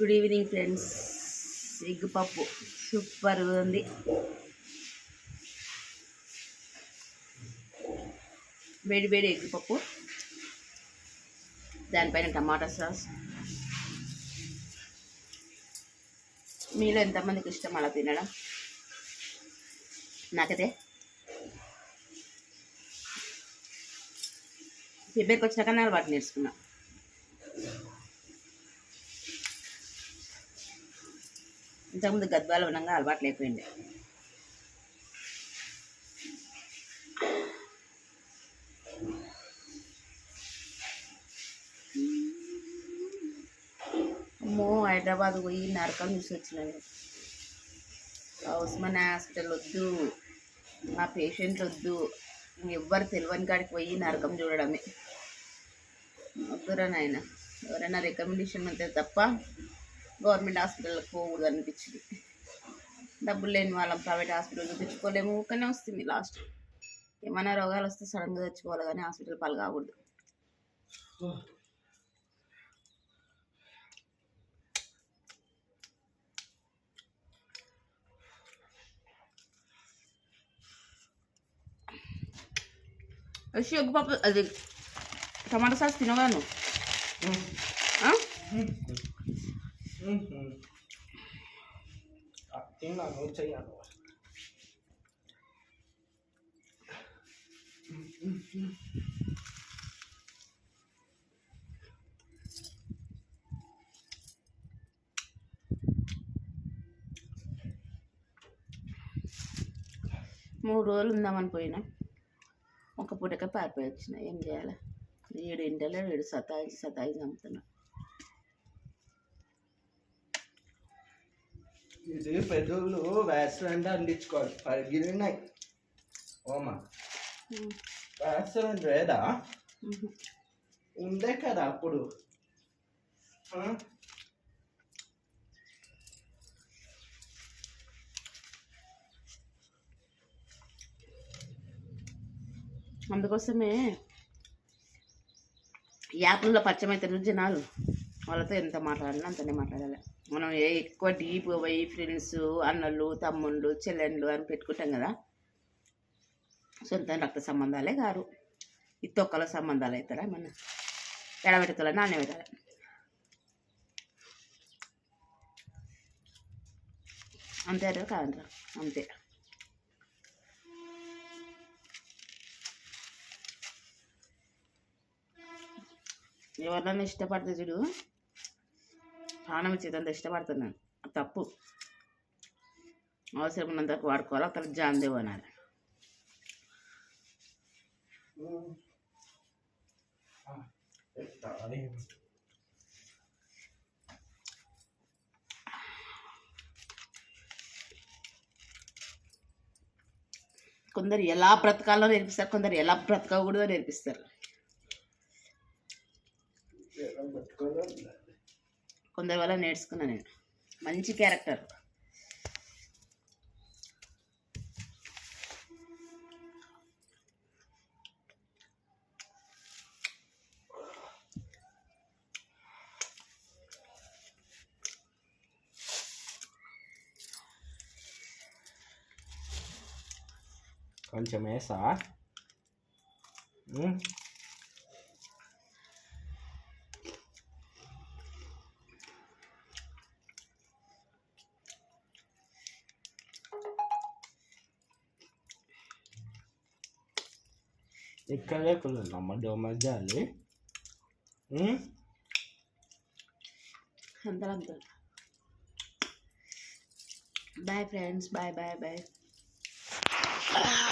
Good evening friends egg పప్పు. Super ఉంది. వేడి వేడి ఎగ్ పప్పు. దానిపైన టమాటా సాస్. మీలో ఎంతమందికి ఇష్టం అలా తినడం? నాకైతే. ఫిబ్రవరికి వచ్చినాక నేను వాటిని నేర్చుకున్నా. ఇంతకుముందు గద్వాలు ఉండగా అలవాటు లేకపోయింది. అమ్మో హైదరాబాద్ పోయి నరకం చూసి వచ్చినాను ఉస్మాన్ హాస్పిటల్ వద్దు మా పేషెంట్లు వద్దు ఎవ్వరు తెలియని కాడికి పోయి నరకం చూడడమే. వద్దురా నాయన ఎవరైనా రికమెండేషన్ ఉంటే తప్ప గవర్నమెంట్ హాస్పిటల్కి పోకూడదు అనిపించింది డబ్బులు లేని వాళ్ళం ప్రైవేట్ హాస్పిటల్ చూపించుకోలేము ఊకనే వస్తుంది లాస్ట్. ఏమైనా రోగాలు వస్తే సడన్గా తెచ్చుకోవాలి కానీ హాస్పిటల్ పాలు కాకూడదు. వచ్చి ఎగ్గు పప్పు అది టమాటా సాస్ ఆ? తిన్నాను చెయ్యాను మూడు రోజులు ఉందామని పోయినా. ఒక పూటకే పారిపోయి వచ్చిన. ఏం చేయాలి? ఏడు ఇంటలో ఏడు సతాయి సతాయి చంపుతున్నా. ఇది పెద్దోళ్ళు రెస్టారెంట్ అందించుకోవాలి. పరిగిలినాయి ఓమా. రెస్టారెంట్ లేదా? ఉందే కదా అప్పుడు? అందుకోసమే యాప్లలో పరిచయం జనాలు. వాళ్ళతో ఎంత మాట్లాడినా అంతనే మాట్లాడాలి. మనం ఏ ఎక్కువ డీప్ పోయి ఫ్రెండ్స్ అన్నలు తమ్ముళ్ళు చెల్లెండ్లు అని పెట్టుకుంటాం కదా. సొంత రక్త సంబంధాలే కారు ఈ తొక్కల సంబంధాలు అవుతారా మన ఎడబెట్టుకోవాలి నాణ్య పెట్టాలి అంతే కాదంటారా? అంతే. ఎవరినైనా ఇష్టపడితే చూడు. ప్రాణం ఇచ్చేదంత ఇష్టపడుతున్నాను తప్పు. అవసరం ఉన్నంత వాడుకోవాలి. అక్కడ జాందేవ్ అనాలి కొందరు ఎలా బ్రతకాలో నేర్పిస్తారు. కొందరు ఎలా బ్రతకకూడదో నేర్పిస్తారు. కొందరి వల్ల నేర్చుకున్నా నేను. మంచి క్యారెక్టర్. కొంచెం వేసా? Sekali kalau nama dia majal eh. Hmm? Hantar hantar. Bye friends, bye bye bye. Ah.